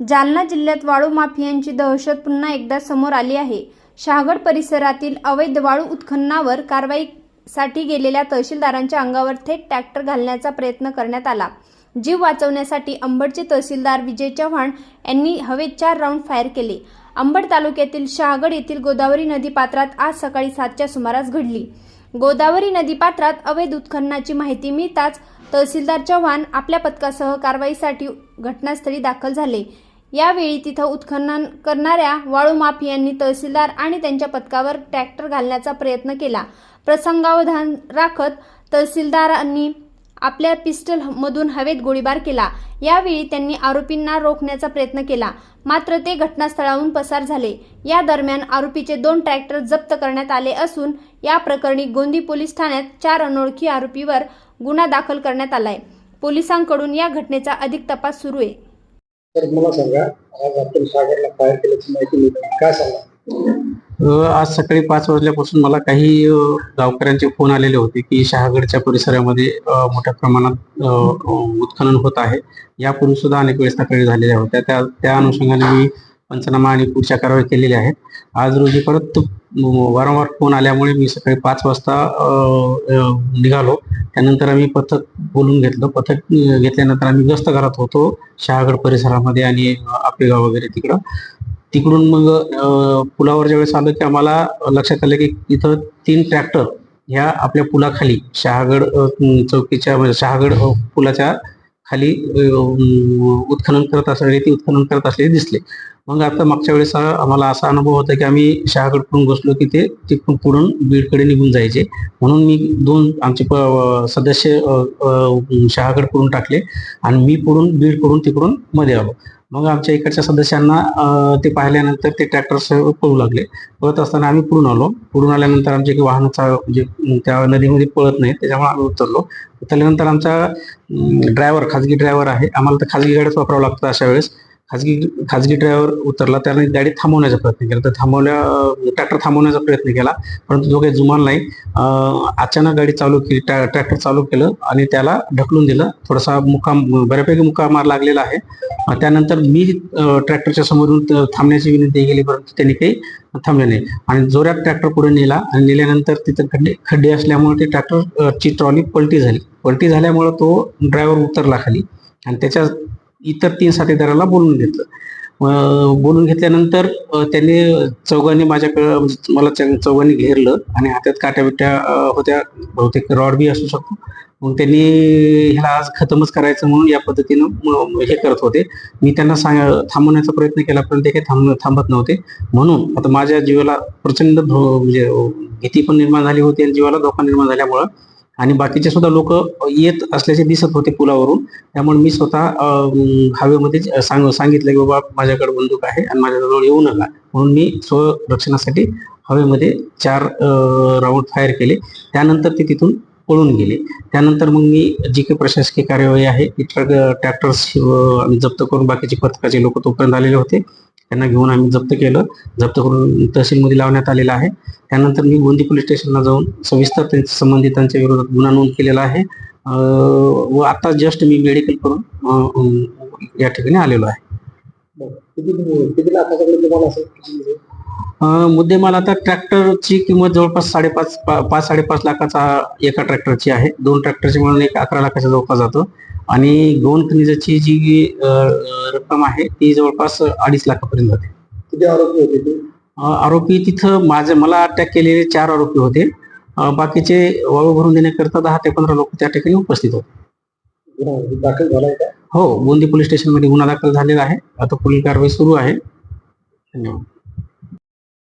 जालना जिल्ह्यात वाळू माफियांची दहशत पुन्हा एकदा समोर आली आहे. शहागड परिसरातील अवैध वाळू उत्खननावर कारवाईसाठी गेलेल्या तहसीलदारांच्या अंगावर थेट ट्रॅक्टर घालण्याचा प्रयत्न करण्यात आला. जीव वाचवण्यासाठी अंबडचे तहसीलदार विजय चव्हाण यांनी हवेत चार राऊंड फायर केले. अंबड तालुक्यातील शहागड येथील गोदावरी नदी पात्रात आज सकाळी सातच्या सुमारास घडली. गोदावरी नदी पात्रात अवैध उत्खननाची माहिती मिळताच तहसीलदार चव्हाण आपल्या पथकासह कारवाईसाठी घटनास्थळी दाखल झाले. यावेळी तिथं उत्खनन करणाऱ्या वाळू माफियांनी तहसीलदार आणि त्यांच्या पथकावर ट्रॅक्टर घालण्याचा प्रयत्न केला. प्रसंगावधान राखत तहसीलदारांनी आपल्या पिस्टल मधून हवेत गोळीबार केला. यावेळी त्यांनी आरोपींना रोखण्याचा प्रयत्न केला. मात्र ते घटनास्थळाहून पसार झाले. या दरम्यान आरोपीचे दोन ट्रॅक्टर जप्त करण्यात आले असून या प्रकरणी गोंदी पोलीस ठाण्यात चार अनोळखी आरोपीवर गुन्हा दाखल करण्यात आलाय. पोलिसांकडून या घटनेचा अधिक तपास सुरू आहे. तर मला सांगा आज आपण सागरला फायर केल्याची माहिती मिळते. काय सांगा? आज सकाळी पाच वाजल्यापासून मला काही गावकऱ्यांचे फोन आलेले होते की शहागडच्या परिसरामध्ये मोठ्या प्रमाणात उत्खनन होत आहे. यापूर्वी सुद्धा अनेक वेळेस तक्रारी झालेल्या होत्या. त्या त्या अनुषंगाने मी पंचनामा आणि पुढच्या कारवाई केलेल्या आहेत आज रोजी परत वारंवार फोन आल्यामुळे मी सकाळी पाच वाजता निघालो. त्यानंतर आम्ही पथक बोलून घेतलं. पथक घेतल्यानंतर आम्ही गस्त घरात होतो. शहागड परिसरामध्ये आणि आपेगाव वगैरे तिकडं. तिकडून मग पुलावर ज्यावेळेस आलं की आम्हाला लक्षात आलं की इथं तीन ट्रॅक्टर ह्या आपल्या पुलाखाली शहागड चौकीच्या म्हणजे शहागड पुलाच्या खाली उत्खनन करत असलेले रेती उत्खनन करत असलेले दिसले. मग आता मागच्या वेळेस आम्हाला असा अनुभव होता की आम्ही शहागडकडून बसलो की ते तिकडून पुढून बीडकडे निघून जायचे. म्हणून मी दोन आमचे प- सदस्य अ, अ, शहागडकडून टाकले आणि मी पुढून बीडकडून तिकडून मध्ये आलो. मग आमच्या इकडच्या सदस्यांना ते पाहिल्यानंतर ते ट्रॅक्टर पळू लागले. पळत असताना आम्ही पुढून आलो. पुढून आल्यानंतर आमचे की वाहनाचा म्हणजे त्या नदीमध्ये पळत नाही. त्याच्यामुळे आम्ही उतरलो. उतरल्यानंतर आमचा ड्रायव्हर खाजगी ड्रायव्हर आहे. आम्हाला तर खाजगी गाड्याच वापरावं लागतं अशा वेळेस. खाजगी खाजगी ड्रायव्हर उतरला त्याने गाडी थांबवण्याचा प्रयत्न केला. तर थांबवल्या ट्रॅक्टर थांबवण्याचा प्रयत्न केला. परंतु जो काही जुमान नाही. अचानक गाडी चालू केली ट्रॅक्टर चालू केलं आणि त्याला ढकलून दिलं. थोडासा मुकाम बऱ्यापैकी मुकामार लागलेला आहे. त्यानंतर मी ट्रॅक्टरच्या समोरून थांबण्याची विनंती केली परंतु त्यांनी काही थांबले नाही. आणि जोरात ट्रॅक्टर पुढे नेला आणि नेल्यानंतर तिथं खड्डे खड्डे असल्यामुळे ते ट्रॅक्टरची ट्रॉली पलटी झाली. पलटी झाल्यामुळे तो ड्रायव्हर उतरला खाली. आणि त्याच्या इतर तीन साथीदाराला बोलून घेतलं. बोलून घेतल्यानंतर त्यांनी चौघांनी माझ्याकडं म्हणजे मला च- चौघांनी घेरलं आणि हातात काट्या बिट्या होत्या. बहुतेक रॉड बी असू शकतो. मग त्यांनी ह्याला आज खतमच करायचं म्हणून या पद्धतीनं हे करत होते. मी त्यांना सांग थांबवण्याचा प्रयत्न केला पण ते काही थांब थांबत नव्हते. म्हणून आता माझ्या जीवाला प्रचंड म्हणजे भीती पण निर्माण झाली होती आणि जीवाला धोका निर्माण झाल्यामुळं आणि बाकीचे सुद्धा लोक येत असल्याचे दिसत होते पुलावरून. त्यामुळे मी स्वतः हवेमध्ये सांग सांगितलं की बाबा माझ्याकडे बंदूक आहे आणि माझ्याजवळ येऊ नका. म्हणून मी स्वरक्षणासाठी हवेमध्ये चार राऊंड फायर केले. त्यानंतर ते तिथून पळून गेले. त्यानंतर मग मी जी काही प्रशासकीय कार्यवाही आहे ती ट्रक ट्रॅक्टर्स आम्ही जप्त करून बाकीचे पथकाचे लोक तोपर्यंत आलेले होते. त्यांना घेऊन आम्ही जप्त केलं. जप्त करून तहसीलमध्ये लावण्यात आलेलं आहे. त्यानंतर मी गोंदी पोलीस स्टेशनला जाऊन सविस्तर त्यांच्या संबंधितांच्या विरोधात गुन्हा नोंद केलेला आहे. व आता जस्ट मी मेडिकल करून या ठिकाणी आलेलो आहे. मुद्देमाल आता ट्रॅक्टरची किंमत जवळपास साडेपाच पाच साडेपाच लाखाचा एका ट्रॅक्टरची आहे. दोन ट्रॅक्टरची म्हणून एक अकरा लाखाच्या जवळपास जातो. आणि गौण खनिजाची जी रक्कम आहे ती जवळपास अडीच लाखापर्यंत जाते. किती आरोपी होते ते? आरोपी तिथं माझे मला अटॅक केलेले चार आरोपी होते. बाकीचे वाळू भरून देण्याकरता दहा ते पंधरा लोक त्या ठिकाणी उपस्थित होते. दाखल झालाय का? हो गोंदी पोलीस स्टेशनमध्ये गुन्हा दाखल झालेला आहे. आता पुढील कारवाई सुरू आहे. धन्यवाद.